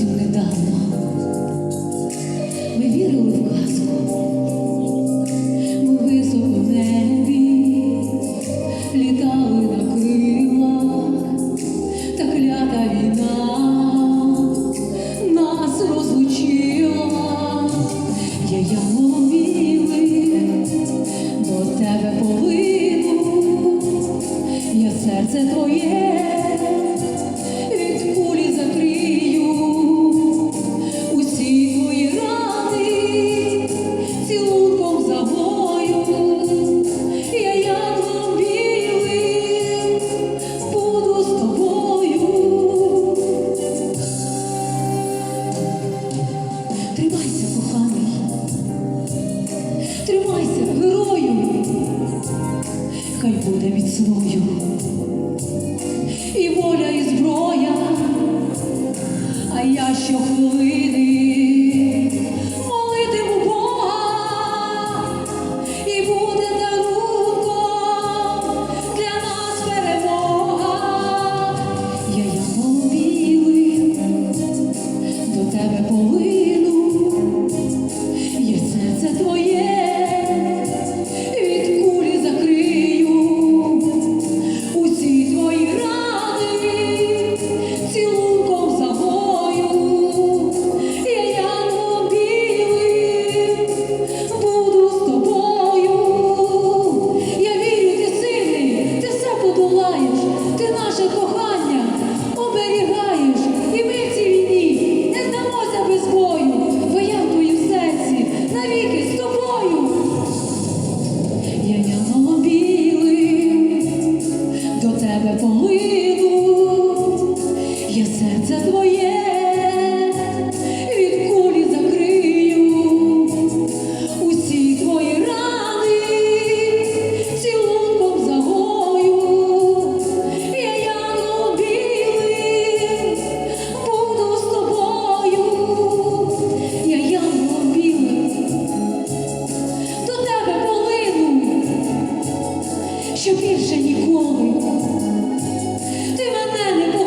зовсім недавно. Ми вірили в казку, ми високо в небі, літали на крилах, та клята війна нас розлучила, я явно віли, до тебе повину, я серце твоє. Буде міцною. І воля, і зброя, більше ніколи. Ти мене не